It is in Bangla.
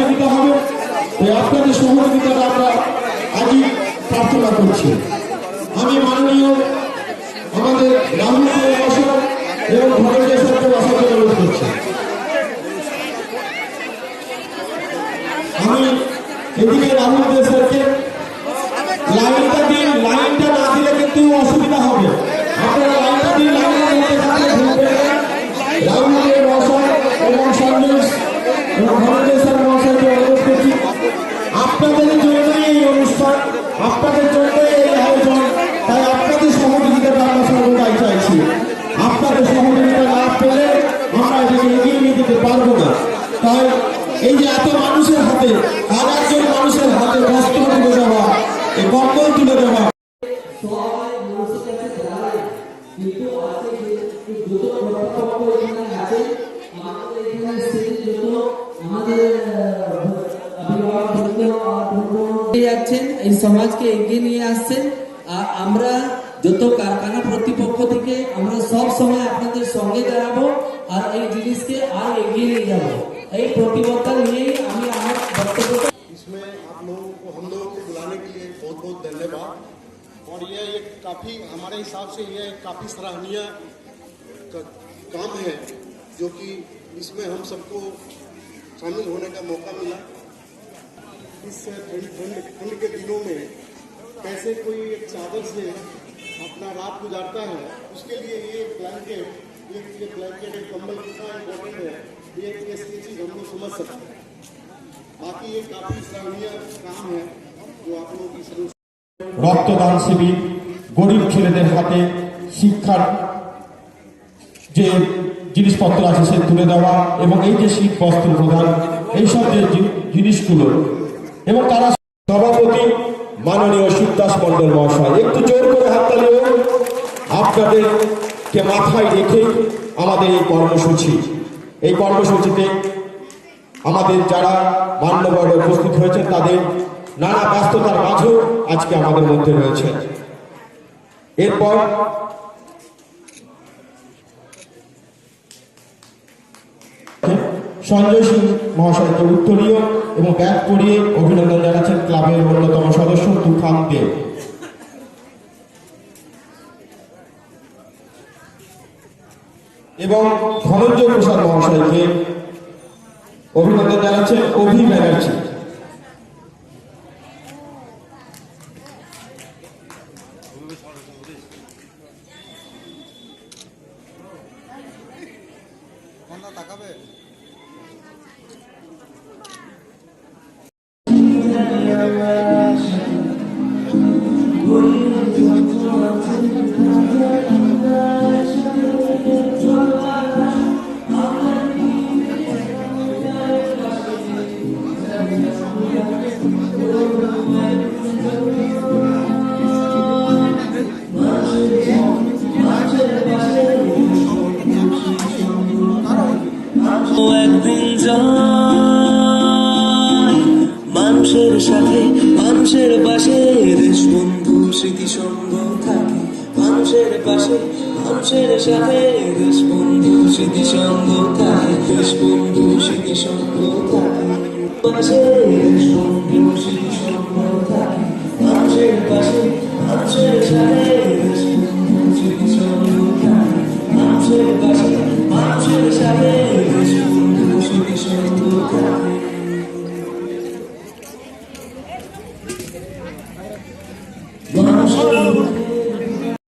সহযোগিতা আপনাদের সহযোগিতাটা আমরা আজই প্রার্থনা করছি। আমি মাননীয় আমাদের রাহুল বসর এবং ভারতীয় সরকার অনুরোধ করছি। আমি এদিকে রাহুল দেশারকে লাইনটা দিন লাইনটা না দিলে কিন্তু অসুবিধা হবে আপনারা লাইনটা দিন লাইনের মধ্যে থাকলে ঢুকবেন না। রাহুল দেব মহাশয় এবং সন্দেশ এবং ভারতীয় স্যার মহাশয়কে অনুরোধ করছি আপনাদের জন্যই এই অনুষ্ঠান, আপনাদের জন্যই এই আয়োজন, তাই আপনাদের সহযোগিতাটা আমরা সর্বদাই চাইছি। আপনাদের সহযোগিতা না পেলে আমরা এটাকে এগিয়ে নিয়ে যেতে পারব না। তাই এই যে এত মানুষের হাতে একজন মানুষের হাতে বস্ত্র তুলে দেওয়া, এই কম্বল তুলে দেওয়া আমাদের আহ, অভিভাবক বৃন্দ আর বন্ধু যাচ্ছেন এই সমাজকে এগিয়ে নিয়ে আসছেন আর আমরা যত কারখানা কর্তৃপক্ষ থেকে আমরা সব সময় আপনাদের সঙ্গে দাঁড়াবো আর এই জিনিসকে আর এগিয়ে নিয়ে যাবো এই প্রতিবদ্ধতা নিয়েই আমি আমার বক্তব্য इसमें आप लोगों को हम लोगों को बुलाने के लिए बहुत बहुत धन्यवाद और यह एक काफ़ी हमारे हिसाब से यह एक काफ़ी सराहनीय क- काम है जो कि इसमें हम सबको शामिल होने का मौका मिला इस ठंड ठंड ठंड के दिनों में कैसे कोई एक चादर से अपना रात गुजारता है उसके लिए ये ब्लैंकेट ये ये ब्लैंकेट एक कंबल कितना इम्पोर्टेंट है ये ये चीज़ हम लोग समझ सकते हैं बाकी ये काफी सराहनीय काम है जो आप लोग इस रूप রক্তদান শিবির গরিব ছেলেদের হাতে শিক্ষার যে জিনিসপত্র আছে সে তুলে দেওয়া এবং এই যে শীত বস্ত্র প্রদান এইসব যে জি- জিনিসগুলো এবং তারা সভাপতি মাননীয় শিবদাস মন্ডল মহাশয়, একটু জোর করে হাততালি। আপনাদেরকে মাথায় রেখে আমাদের এই কর্মসূচি, এই কর্মসূচিতে আমাদের যারা মান্যবরে উপস্থিত হয়েছে তাদের নানা ব্যস্ততার মাঝেও আজকে আমাদের মধ্যে রয়েছে এরপর সঞ্জয় সিং মহাশয়কে উত্তরীয় এবং ব্যাগ পরিয়ে অভিনন্দন জানাচ্ছেন ক্লাবের অন্যতম সদস্য তুফান দেব এবং ধনঞ্জয় প্রসাদ মহাশয়কে অভিনন্দন জানাচ্ছেন অভি ব্যানার্জি। ও সাথে, মানুষের পাশে দেশ বন্ধু স্মৃতি সঙ্গ থাকে। মানুষের পাশে, মানুষের সাথে দেশ বন্ধু স্মৃতি সঙ্গ থাকে। দেশ বন্ধু স্মৃতি সঙ্গ থাকে। পাশে দেশ বন্ধু।